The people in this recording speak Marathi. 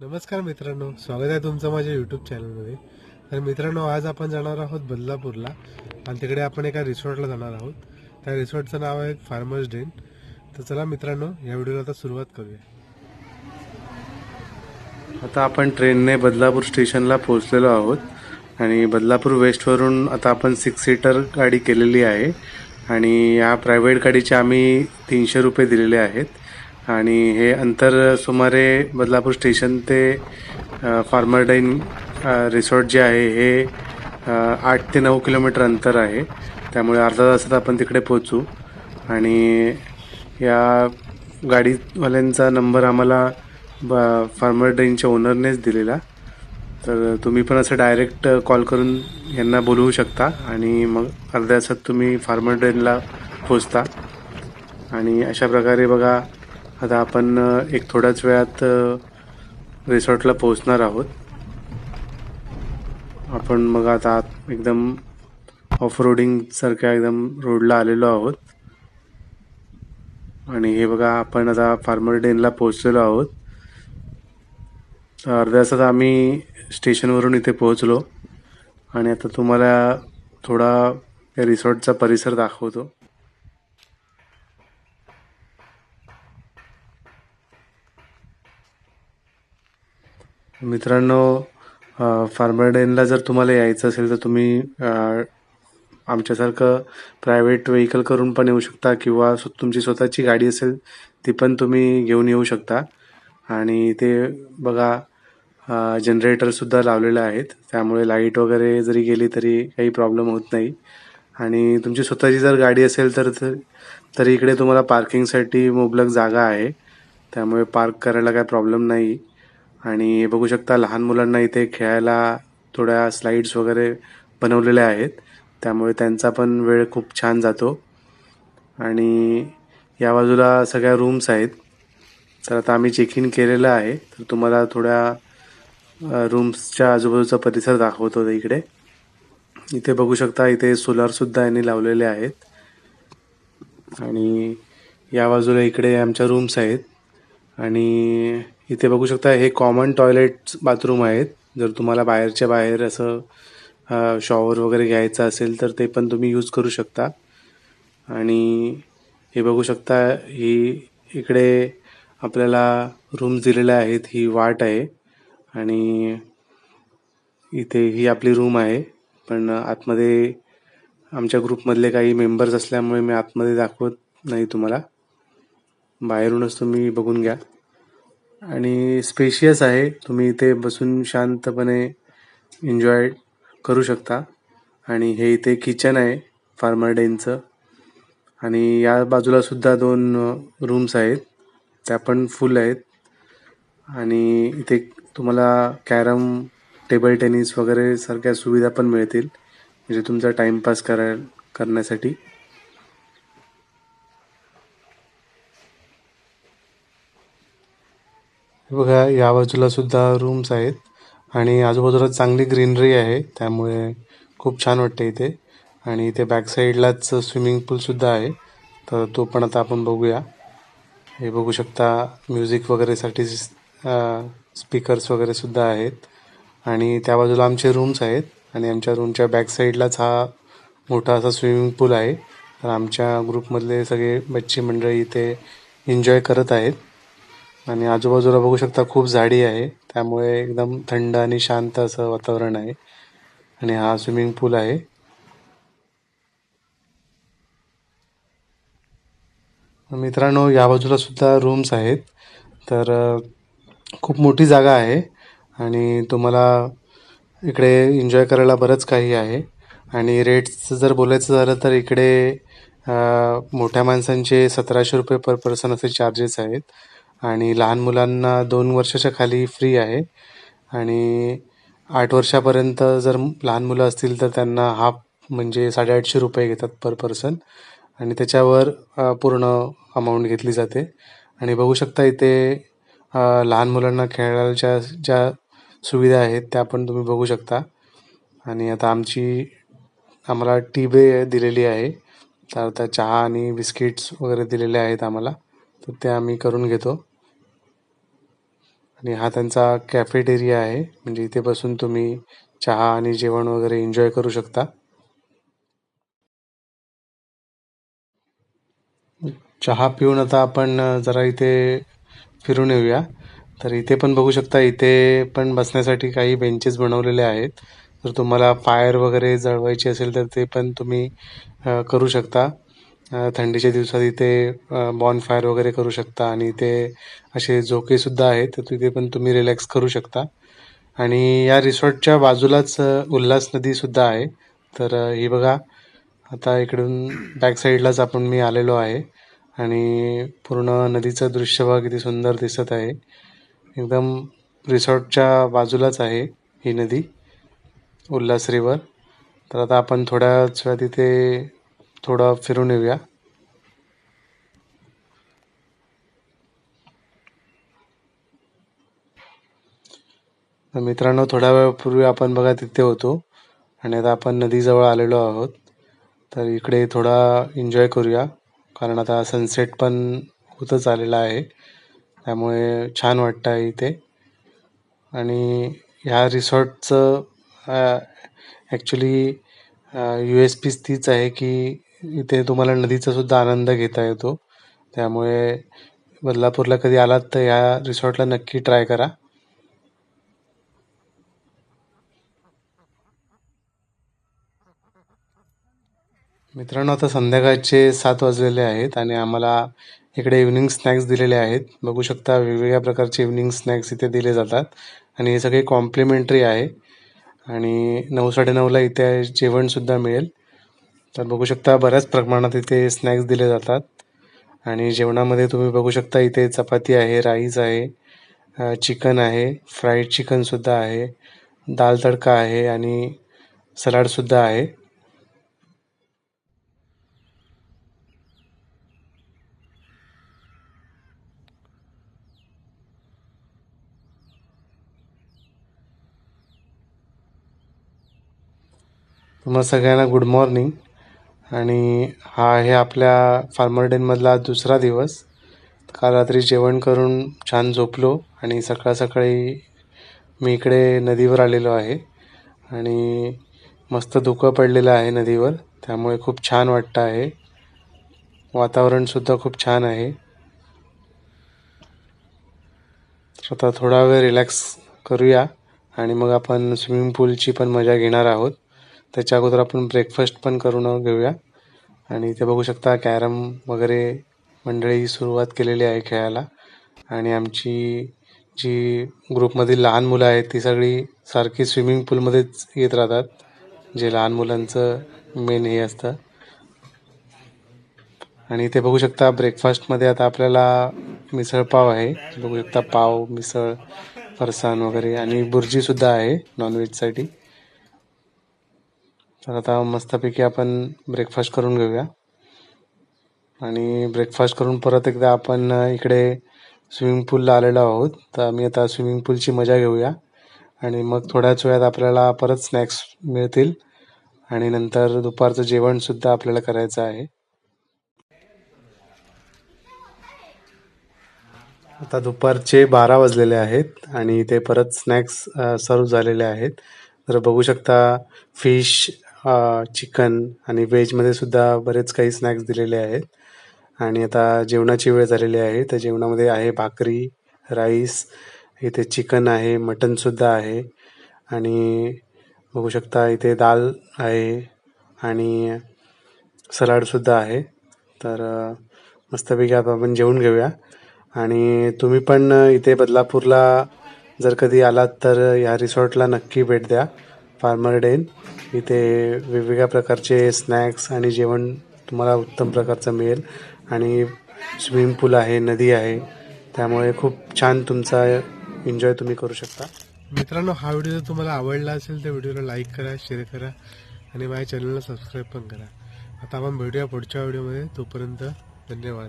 नमस्कार मित्रांनो स्वागत आहे तुमचं माझ्या युट्यूब चॅनलमध्ये तर मित्रांनो आज आपण जाणार आहोत बदलापूरला आणि तिकडे आपण एका रिसॉर्टला जाणार आहोत. त्या रिसॉर्टचं नाव आहे फार्मर्स डेन तर चला मित्रांनो या व्हिडिओला आता सुरुवात करूया. आता आपण ट्रेनने बदलापूर स्टेशनला पोहोचलेलो आहोत आणि बदलापूर वेस्टवरून आता आपण सिक्स सीटर गाडी केलेली आहे. आणि या प्रायव्हेट गाडीचे आम्ही तीनशे रुपये दिलेले आहेत. आणि हे अंतर सुमारे बदलापूर स्टेशन ते फार्मरडाईन रिसॉर्ट जे आहे हे आठ ते नऊ किलोमीटर अंतर आहे. त्यामुळे अर्धा तासात आपण तिकडे पोहोचू. आणि या गाडीवाल्यांचा नंबर आम्हाला ब फार्मर ड्रेनच्या ओनरनेच दिलेला. तर तुम्ही पण असं डायरेक्ट कॉल करून यांना बोलवू शकता आणि मग अर्ध्या तासात तुम्ही फार्मर ड्रेनला पोचता आणि अशा प्रकारे बघा आता आपण एक थोड्याच वेळात रिसॉर्टला पोहोचणार आहोत. आपण मग आता एकदम ऑफ रोडिंग सारख्या एकदम रोडला आलेलो आहोत. आणि हे बघा आपण आता फार्मर डेनला पोहोचलेलो आहोत. अर्ध्या तासात आम्ही स्टेशनवरून इथे पोहोचलो. आणि आता तुम्हाला थोडा या रिसॉर्टचा परिसर दाखवतो. मित्रांनो फार्मरडेनला जर तुम्हाला यायचं असेल तर तुम्ही आमच्यासारखं प्रायव्हेट व्हेकल करून पण येऊ शकता किंवा स्व- तुमची स्वतःची गाडी असेल ती पण तुम्ही घेऊन येऊ शकता. आणि ते बघा जनरेटरसुद्धा लावलेलं लावलेले आहेत. त्यामुळे लाइट वगैरे जरी गेली तरी काही प्रॉब्लेम होत नाही. आणि तुमची स्वतःची जर गाडी असेल तर तर- तरी इकडे तुम्हाला पार्किंगसाठी मुबलक जागा आहे. त्यामुळे पार्क करायला काय प्रॉब्लेम नाही. आणि बघू शकता लहान मुलांना इथे खेळायला थोड्या स्लाइड्स वगैरे बनवलेल्या आहेत. त्यामुळे त्यांचा पण वेळ खूप छान जातो. आणि या बाजूला सगळ्या रूम्स आहेत. तर आता आम्ही चेक इन केलेलं आहे. तर तुम्हाला थोड्या रूम्सच्या आजूबाजूचा परिसर दाखवतो इकडे. इथे बघू शकता इथे सोलारसुद्धा यांनी लावलेले आहेत. आणि या बाजूला इकडे आमच्या रूम्स आहेत. आणि इथे बघू शकता हे कॉमन टॉयलेट बाथरूम आहेत. जर तुम्हाला बाहेरच्या बाहेर असं शॉवर वगैरे घ्यायचं असेल तर ते पण तुम्ही यूज करू शकता. आणि हे बघू शकता ही इकडे आपल्याला रूम्स दिलेल्या आहेत ही वाट आहे. आणि इथे ही आपली रूम आहे. पण आतमध्ये आमच्या ग्रुपमधले काही मेंबर्स असल्यामुळे मी आतमध्ये दाखवत नाही तुम्हाला. बाहेरूनच तुम्ही बघून घ्या. आणि स्पेशियस आहे. तुम्ही इथे बसून शांतपणे एन्जॉय करू शकता. आणि हे इथे किचन आहे फार्मर डेनचं आणि या बाजूला सुद्धा दोन रूम्स आहेत. त्या पण फुल आहेत. आणि इथे तुम्हाला कॅरम टेबल टेनिस वगैरे सारख्या सुविधा पण मिळतील. म्हणजे तुमचा टाइमपास करा करण्यासाठी. हे बघा या बाजूला सुद्धा रूम्स आहेत आणि आजूबाजूला चांगली ग्रीनरी आहे त्यामुळे खूप छान वाटते इथे. आणि इथे बॅक साईडलाच स्विमिंग पूल सुद्धा आहे तर तो पण आता आपण बघूया. हे बघू शकता म्युझिक वगैरेसाठी स्पीकर्स वगैरे सुद्धा आहेत. आणि त्या बाजूला आमचे रूम्स आहेत आणि आमच्या रूमच्या बॅक साईडलाच हा मोठा असा स्विमिंग पूल आहे. तर आमच्या ग्रुपमधले सगळे बच्ची मंडळी इथे एन्जॉय करत आहेत. आणि आजूबाजूला बघू शकता खूप झाडी आहे. त्यामुळे एकदम थंड आणि शांत असं वातावरण आहे. आणि हा स्विमिंग पूल आहे. मित्रांनो या बाजूला सुद्धा रूम्स आहेत. तर खूप मोठी जागा आहे. आणि तुम्हाला इकडे एन्जॉय करायला बरंच काही आहे. आणि रेट्सचं जर बोलायचं झालं तर इकडे मोठ्या माणसांचे सतराशे रुपये पर पर्सन असे चार्जेस आहेत. आणि लहान मुलांना दोन वर्षाच्या खाली फ्री आहे. आणि आठ वर्षापर्यंत जर लहान मुलं असतील तर त्यांना हाफ म्हणजे साडेआठशे रुपये घेतात पर पर्सन आणि त्याच्यावर पूर्ण अमाऊंट घेतली जाते. आणि बघू शकता इथे लहान मुलांना खेळायच्या ज्या सुविधा आहेत त्या पण तुम्ही बघू शकता. आणि आता आमची आम्हाला टी बे दिलेली आहे. तर आता चहा आणि बिस्किट्स वगैरे दिलेले आहेत आम्हाला. तर ते आम्ही करून घेतो. आणि हा त्यांचा कॅफेटेरिया आहे. म्हणजे इथे बसून तुम्ही चहा आणि जेवण वगैरे एन्जॉय करू शकता. चहा पिऊन आता आपण जरा इथे फिरून येऊया. तर इथे पण बघू शकता इथे पण बसण्यासाठी काही बेंचेस बनवलेले आहेत. जर तुम्हाला फायर वगैरे जळवायची असेल तर ते पण तुम्ही अ, करू शकता. थंडीच्या दिवसात इथे बॉनफायर वगैरे करू शकता आणि इथे असे झोकेसुद्धा आहेत तर तिथे पण तुम्ही रिलॅक्स करू शकता. आणि या रिसॉर्टच्या बाजूलाच उल्हास नदीसुद्धा आहे. तर ही बघा आता इकडून बॅक साईडलाच आपण मी आलेलो आहे. आणि पूर्ण नदीचं दृश्य किती सुंदर दिसत आहे. एकदम रिसॉर्टच्या बाजूलाच आहे ही नदी उल्हास रिवर तर आता आपण थोड्याच वेळात तिथे थोडं फिरून येऊया. मित्रांनो थोड्या वेळापूर्वी आपण बघा तिथे होतो आणि आता आपण नदीजवळ आलेलो आहोत. तर इकडे थोडा एन्जॉय करूया कारण आता सनसेट पण होतच आलेला आहे. त्यामुळे छान वाटतं आहे इथे. आणि ह्या रिसॉर्टचं ॲक्च्युली यू एस पीच तीच आहे की इथे तुम्हाला नदीचा सुद्धा आनंद घेता येतो. त्यामुळे बदलापूरला कधी आलात तर ह्या रिसॉर्टला नक्की ट्राय करा. मित्रांनो आता संध्याकाळचे सात वाजलेले आहेत आणि आम्हाला इकडे इव्हनिंग स्नॅक्स दिलेले आहेत. बघू शकता वेगवेगळ्या प्रकारचे इव्हनिंग स्नॅक्स इथे दिले जातात. आणि हे सगळे कॉम्प्लिमेंटरी आहे. आणि नऊ साडेनऊला इथे जेवणसुद्धा मिळेल. तर बघू शकता बऱ्याच प्रमाणात इथे स्नॅक्स दिले जातात. आणि जेवणामध्ये तुम्ही बघू शकता इथे चपाती आहे राईस आहे चिकन आहे फ्राईड चिकनसुद्धा आहे दाल तडका आहे आणि सलाडसुद्धा आहे. तुम्हाला सगळ्यांना गुड मॉर्निंग आणि हा आहे आपल्या फार्मर डेनमधला दुसरा दिवस. काल रात्री जेवण करून छान झोपलो आणि सकाळ सकाळी मी इकडे नदीवर आलेलो आहे. आणि मस्त धुकं पडलेलं आहे नदीवर त्यामुळे खूप छान वाटतं आहे. वातावरणसुद्धा खूप छान आहे. तर आता थोडा वेळ रिलॅक्स करूया आणि मग आपण स्विमिंग पूलची पण मजा घेणार आहोत. त्याच्या अगोदर आपण ब्रेकफास्ट पण करून घेऊया. आणि इथे बघू शकता कॅरम वगैरे मंडळी सुरुवात केलेली आहे खेळायला. आणि आमची जी ग्रुपमधील लहान मुलं आहेत ती सगळी सारखी स्विमिंग पूलमध्येच येत राहतात. जे लहान मुलांचं मेन हे असतं. आणि इथे बघू शकता ब्रेकफास्टमध्ये आता आपल्याला मिसळ पाव आहे. बघू शकता पाव मिसळ फरसाण वगैरे. आणि बुर्जीसुद्धा आहे नॉनव्हेजसाठी तर आता मस्तपैकी आपण ब्रेकफास्ट करून घेऊया. आणि ब्रेकफास्ट करून परत एकदा आपण इकडे स्विमिंग पूलला आलेलो आहोत. तर आम्ही आता स्विमिंग पूलची मजा घेऊया. आणि मग थोड्याच वेळात आपल्याला परत स्नॅक्स मिळतील. आणि नंतर दुपारचं जेवणसुद्धा आपल्याला करायचं आहे. आता दुपारचे बारा वाजलेले आहेत आणि ते परत स्नॅक्स सर्व झालेले आहेत. तर बघू शकता फिश चिकन आणि व्हेजमध्ये सुद्धा बरेच काही स्नॅक्स दिलेले आहेत. आणि आता जेवणाची वेळ झालेली आहे. तर जेवणामध्ये आहे भाकरी राईस इथे चिकन आहे मटनसुद्धा आहे. आणि बघू शकता इथे दाल आहे आणि सलाडसुद्धा आहे. तर मस्तपैकी आता आपण जेवून घेऊया. आणि तुम्ही पण इथे बदलापूरला जर कधी आलात तर ह्या रिसॉर्टला नक्की भेट द्या. फार्मर डेन इथे वेगवेगळ्या प्रकारचे स्नॅक्स आणि जेवण तुम्हाला उत्तम प्रकारचं मिळेल. आणि स्विमिंग पूल आहे नदी आहे. त्यामुळे खूप छान तुमचा एन्जॉय तुम्ही करू शकता. मित्रांनो हा व्हिडिओ जर तुम्हाला आवडला असेल तर व्हिडिओला लाईक करा शेअर करा आणि माझ्या चॅनलला सबस्क्राईब पण करा. आता आपण भेटूया पुढच्या व्हिडिओमध्ये. तोपर्यंत धन्यवाद.